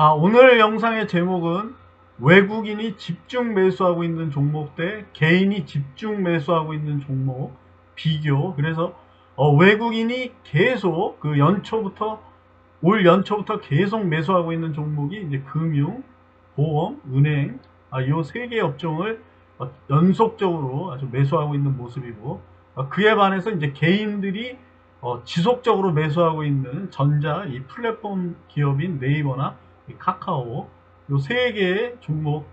아, 오늘 영상의 제목은 외국인이 집중 매수하고 있는 종목 대 개인이 집중 매수하고 있는 종목 비교. 그래서 어, 외국인이 계속 그 연초부터 올 연초부터 계속 매수하고 있는 종목이 이제 금융, 보험, 은행 아, 요세개 업종을 어, 연속적으로 아주 매수하고 있는 모습이고 어, 그에 반해서 이제 개인들이 어, 지속적으로 매수하고 있는 전자 이 플랫폼 기업인 네이버나 이 카카오 요세 개의 종목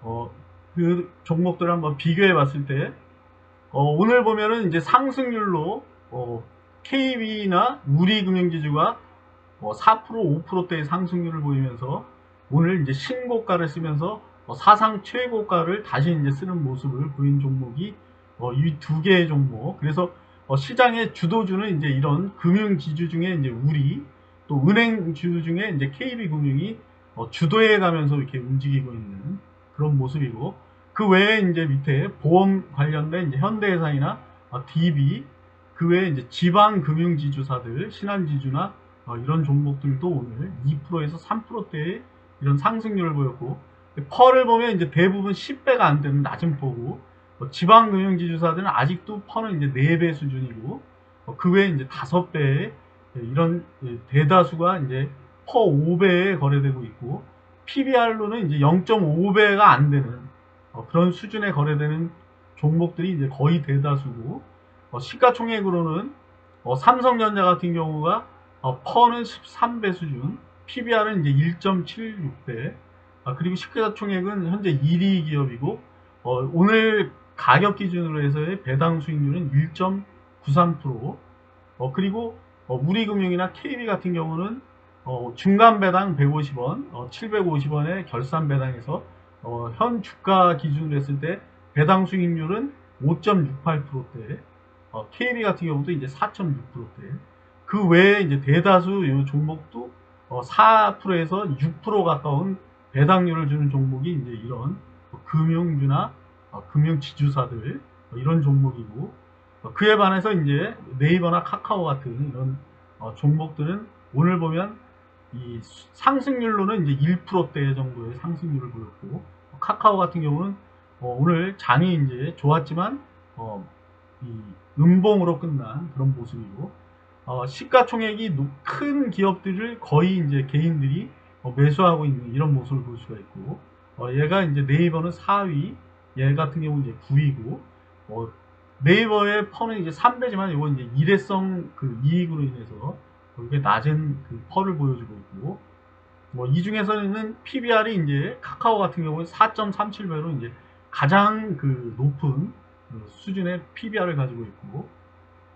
어, 그 종목들을 한번 비교해 봤을 때 어, 오늘 보면은 이제 상승률로 어, KB나 우리금융지주가 어, 4% 5%대의 상승률을 보이면서 오늘 이제 신고가를 쓰면서 어, 사상 최고가를 다시 이제 쓰는 모습을 보인 종목이 어, 이 두 개의 종목. 그래서 어, 시장의 주도주는 이제 이런 금융지주 중에 이제 우리 또 은행주 중에 이제 KB금융이 어, 주도해 가면서 이렇게 움직이고 있는 그런 모습이고 그 외에 이제 밑에 보험 관련된 이제 현대해상이나 어, DB 그 외에 이제 지방 금융 지주사들 신한지주나 어, 이런 종목들도 오늘 2%에서 3%대의 이런 상승률을 보였고 펄을 보면 이제 대부분 10배가 안 되는 낮은 퍼고 어, 지방 금융지주사들은 아직도 펄은 이제 4배 수준이고 어, 그 외에 이제 5배의 이런 예, 대다수가 이제 퍼 5배에 거래되고 있고 PBR로는 이제 0.5배가 안 되는 어, 그런 수준에 거래되는 종목들이 이제 거의 대다수고 어, 시가총액으로는 어, 삼성전자 같은 경우가 어, 퍼는 13배 수준, PBR은 이제 1.76배, 아, 그리고 시가총액은 현재 1위 기업이고 어, 오늘 가격 기준으로 해서의 배당 수익률은 1.93%, 어, 그리고 어, 우리금융이나 KB 같은 경우는 어, 중간 배당 150원, 어, 750원의 결산 배당에서 어, 현 주가 기준으로 했을 때 배당 수익률은 5.68%대, 어, KB 같은 경우도 이제 4.6%대. 그 외에 이제 대다수 이 종목도 어, 4%에서 6% 가까운 배당률을 주는 종목이 이제 이런 어, 금융주나 어, 금융지주사들 어, 이런 종목이고 어, 그에 반해서 이제 네이버나 카카오 같은 이런 어, 종목들은 오늘 보면 이 상승률로는 이제 1%대 정도의 상승률을 보였고 카카오 같은 경우는 어, 오늘 장이 이제 좋았지만 어, 이 음봉으로 끝난 그런 모습이고 어, 시가총액이 노- 큰 기업들을 거의 이제 개인들이 어, 매수하고 있는 이런 모습을 볼 수가 있고 어, 얘가 이제 네이버는 4위 얘 같은 경우는 이제 9위고 어, 네이버의 펄은 이제 3배지만 이건 이제 일회성 그 이익으로 인해서 이게 낮은 그 펄을 보여주고 있고 뭐 이 중에서는 PBR이 이제 카카오 같은 경우는 4.37배로 이제 가장 그 높은 그 수준의 PBR을 가지고 있고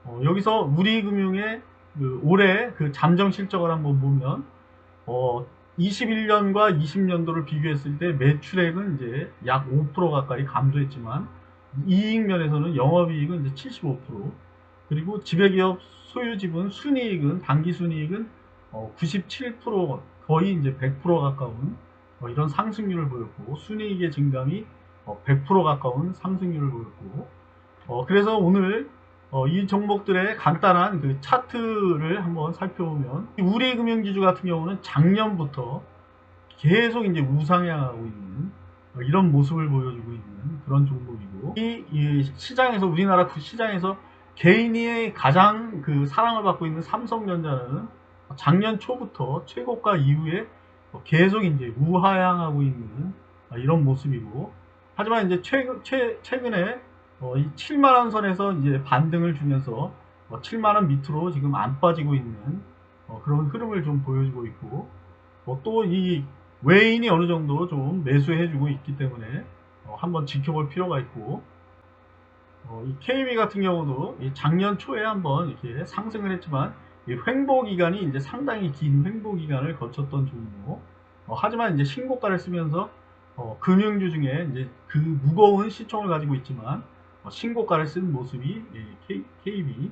어, 여기서 우리금융의 그 올해 그 잠정 실적을 한번 보면 어, 21년과 20년도를 비교했을 때 매출액은 이제 약 5% 가까이 감소했지만 이익 면에서는 영업이익은 이제 75% 그리고 지배기업 소유지분 순이익은 당기 순이익은 어, 97% 거의 이제 100% 가까운 어, 이런 상승률을 보였고 순이익의 증감이 어, 100% 가까운 상승률을 보였고. 어, 그래서 오늘 어, 이 종목들의 간단한 그 차트를 한번 살펴보면 이 우리 금융지주 같은 경우는 작년부터 계속 이제 우상향하고 있는 어, 이런 모습을 보여주고 있는 그런 종목이고 이, 이 시장에서 우리나라 그 시장에서 개인이 가장 그 사랑을 받고 있는 삼성전자는 작년 초부터 최고가 이후에 계속 이제 우하향하고 있는 이런 모습이고 하지만 이제 최근, 최, 최근에 어, 이 7만원 선에서 이제 반등을 주면서 어, 7만원 밑으로 지금 안 빠지고 있는 어, 그런 흐름을 좀 보여주고 있고 어, 또이 외인이 어느 정도 좀 매수해주고 있기 때문에 어, 한번 지켜볼 필요가 있고 어, 이 KB 같은 경우도 이 작년 초에 한번 이렇게 상승을 했지만 이 횡보 기간이 이제 상당히 긴 횡보 기간을 거쳤던 종목. 어, 하지만 이제 신고가를 쓰면서 어, 금융주 중에 이제 그 무거운 시총을 가지고 있지만 어, 신고가를 쓴 모습이 예, K, KB,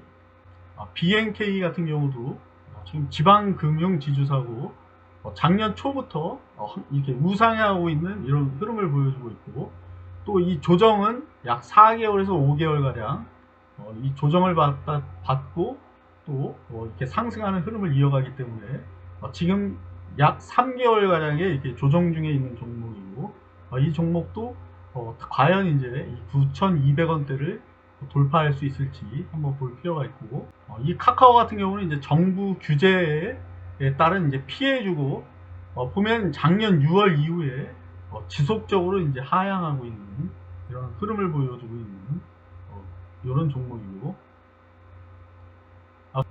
어, BNK 같은 경우도 어, 지금 지방 금융 지주사고 어, 작년 초부터 어, 이렇게 우상향하고 있는 이런 흐름을 보여주고 있고 또 이 조정은 약 4개월에서 5개월 가량 어, 이 조정을 받, 받고 또 어, 이렇게 상승하는 흐름을 이어가기 때문에 어, 지금 약 3개월 가량의 이렇게 조정 중에 있는 종목이고 어, 이 종목도 어, 과연 이제 9,200원대를 돌파할 수 있을지 한번 볼 필요가 있고 어, 이 카카오 같은 경우는 이제 정부 규제에 따른 이제 피해주고 어, 보면 작년 6월 이후에 어, 지속적으로 이제 하향하고 있는 이런 흐름을 보여주고 있는 어, 이런 종목이고. 아,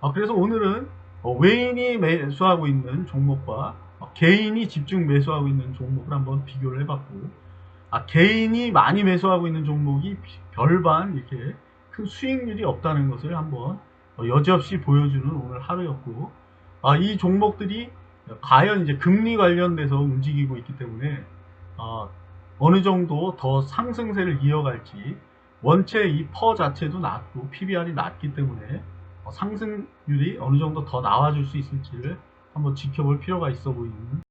아, 그래서 오늘은 어, 외인이 매수하고 있는 종목과 어, 개인이 집중 매수하고 있는 종목을 한번 비교를 해봤고 아, 개인이 많이 매수하고 있는 종목이 별반 이렇게 큰 수익률이 없다는 것을 한번 어, 여지없이 보여주는 오늘 하루였고 아, 이 종목들이 과연 이제 금리 관련돼서 움직이고 있기 때문에 어, 어느 정도 더 상승세를 이어갈지 원체 이 퍼 자체도 낮고 PBR이 낮기 때문에 어, 상승률이 어느 정도 더 나와줄 수 있을지를 한번 지켜볼 필요가 있어 보이는